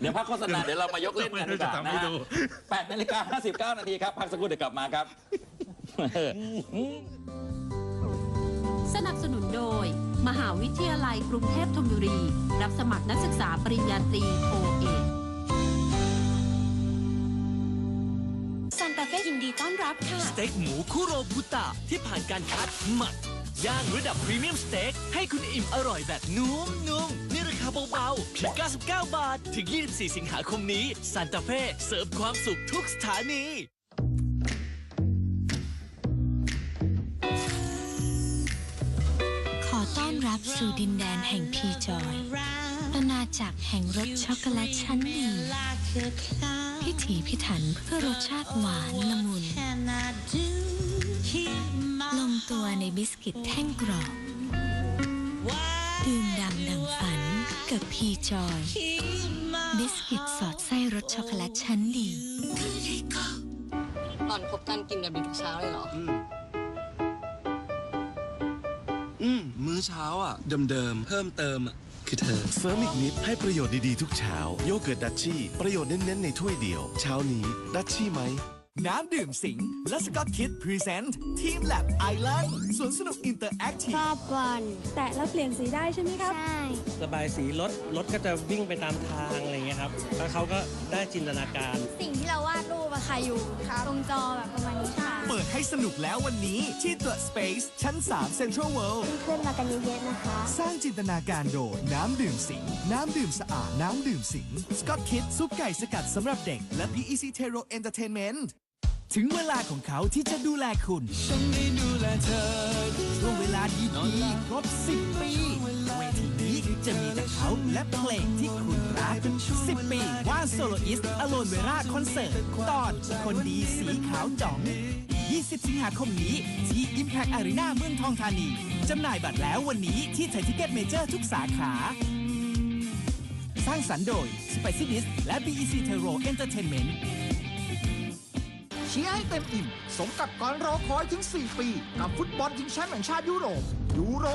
เดี๋ยวพักโฆษณาเดี๋ยวเรามายกเล่นกันดีกว่าจะทำนะให้ฮะดูแปดนาฬิกาห้าสิบเก้านาทีครับ พักสักครู่เดี๋ยวกลับมาครับ สนับสนุนโดย มหาวิทยาลัยกรุงเทพธนบุรี รับสมัครนักศึกษาปริญญาตรีโทเอกซันตาเฟ่ยินดีต้อนรับค่ะ สเต็กหมูคุโรบุตะที่ผ่านการคัดหมักย่างระดับพรีเมียมสเต็กให้คุณอิ่มอร่อยแบบนุ่มนุ่มๆในราคาเบาๆเพียง99 บาท ถึง 24 สิงหาคมนี้ซันตาเฟ่เสิร์ฟความสุขทุกสถานีขอต้อนรับสู่ดินแดนแห่งพีจอยอาณาจักรแห่งรสช็อกโกแลตชั้นดีพิถีพิถันเพื่อรสชาติหวานละมุน ลงตัวในบิสกิตแท่งกรอบ นกับพีจอยบิสกิตสอดไส้รสช็อกโกแลตชั้นดีตอนคบกันกินแบบนี้ทุกเช้าเลยเหรออืมมื้อเช้าอะ เดิมๆ เพิ่มเติมอะ คือเธอ เสริมอีกนิดให้ประโยชน์ดีๆทุกเช้า โยเกิร์ตดัชชี่ ประโยชน์เน้นๆ ในถ้วยเดียว เช้านี้ ดัชชี่ไหม น้ำดื่มสิง และสกอตคิดพรีเซนต์ทีมแลบไอแลนด์สวนสนุกอินเตอร์แอคทีฟชอบก่อนแตะแล้วเปลี่ยนสีได้ใช่ไหมครับ ใช่ ระบายสีรถรถก็จะวิ่งไปตามทางอะไรเงี้ยครับแล้วเขาก็ได้จินตนาการ สิ่งที่เราวาดรูปอะค่ะอยู่ตรงจอแบบประมาณนี้ค่ะ เปิดให้สนุกแล้ววันนี้ที่ The Space ชั้น 3 Central World เพื่อนๆมากันเยอะๆนะคะ สร้างจินตนาการโดยน้ำดื่มสิง น้ำดื่มสะอาด น้ำดื่มสิงสกอตคิดซุปไก่สกัดสำหรับเด็ก และ PEC Tero Entertainment ถึงเวลาของเขาที่จะดูแลคุณ ฉันได้ดูแลเธอช่วงเวลาดีๆครบ 10 ปีเวทีนี้จะมีแต่เขาและเพลงที่คุณรัก 10 ปีว่าโซโลอิสอโลนเวราคอนเสิร์ต ตอน คนดีสีขาวจ่อง 20 สิงหาคมนี้ ที่ Impact Arena เมืองทองธานี จำหน่ายบัตรแล้ววันนี้ที่ไทยทิเก็ตเมเจอร์ทุกสาขา สร้างสรรค์โดย Spicy d i s และ BEC t e r o Entertainment เชียร์ให้เต็มอิ่ม สมกับการรอคอยถึง 4 ปี กับฟุตบอลชิงแชมป์แห่งชาติยุโรปยูโร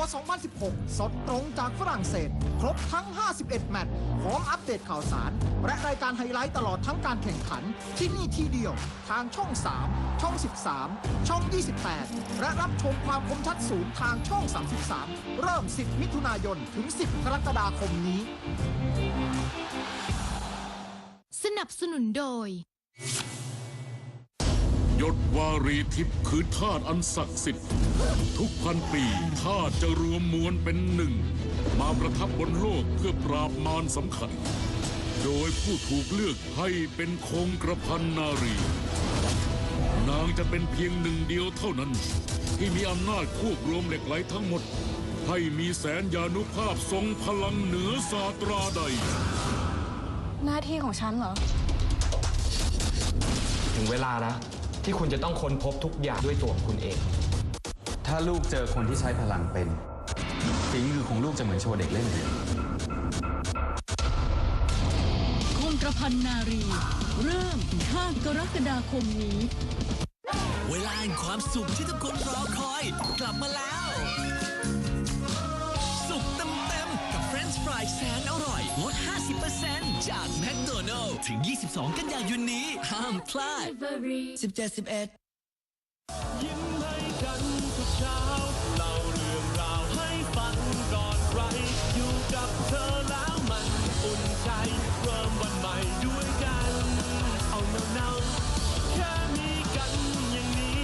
2016 สดตรงจากฝรั่งเศส ครบทั้ง 51 แมตช์พร้อมอัปเดตข่าวสาร และรายการไฮไลท์ตลอดทั้งการแข่งขัน ที่นี่ที่เดียว ทางช่อง 3 ช่อง 13 ช่อง 28 และรับชมความคมชัดสูงทางช่อง 33 เริ่ม 10 มิถุนายน ถึง 10 กรกฎาคมนี้ สนับสนุนโดย ยศวารีทิพย์คือธาตุอันศักดิ์สิทธิ์ ทุกพันปีธาตุจะรวมมวลเป็นหนึ่ง มาประทับบนโลกเพื่อปราบมารสำคัญ โดยผู้ถูกเลือกให้เป็นคงกระพันนารี นางจะเป็นเพียงหนึ่งเดียวเท่านั้น ที่มีอำนาจควบรวมเหล็กไหลทั้งหมด ให้มีแสนยานุภาพทรงพลังเหนือศาสตราใด หน้าที่ของฉันเหรอ ถึงเวลาแล้ว ที่คุณจะต้องค้นพบทุกอย่างด้วยตัวของคุณเอง ถ้าลูกเจอคนที่ใช้พลังเป็นฝีมือของลูกจะเหมือนโชว์เด็กเล่นเลยคงกระพันนารี เริ่ม5กรกฎาคมนี้ เวลาแห่งความสุขที่ทุกคนรอคอย กลับมาแล้ว สุขเต็มๆกับเฟรนช์ฟรายแสนอร่อยลด50%จาก แมคโดนัลล์ถึง 22 กันยายนนี้ ห้ามพลาด 17 11 ยิ้มให้กันทุกเช้าเล่าเรื่องราวให้ฟังก่อนใครอยู่กับเธอแล้วมันอุ่นใจเริ่มวันใหม่ด้วยกัน เอาเนาๆแค่มีกันอย่างนี้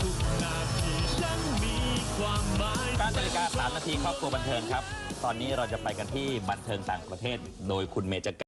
ทุกนาทีฉันมีความหมาย9นาฬิกา3นาทีครอบครัวบันเทิงครับ ตอนนี้เราจะไปกันที่บันเทิงต่างประเทศ โดยคุณเมจก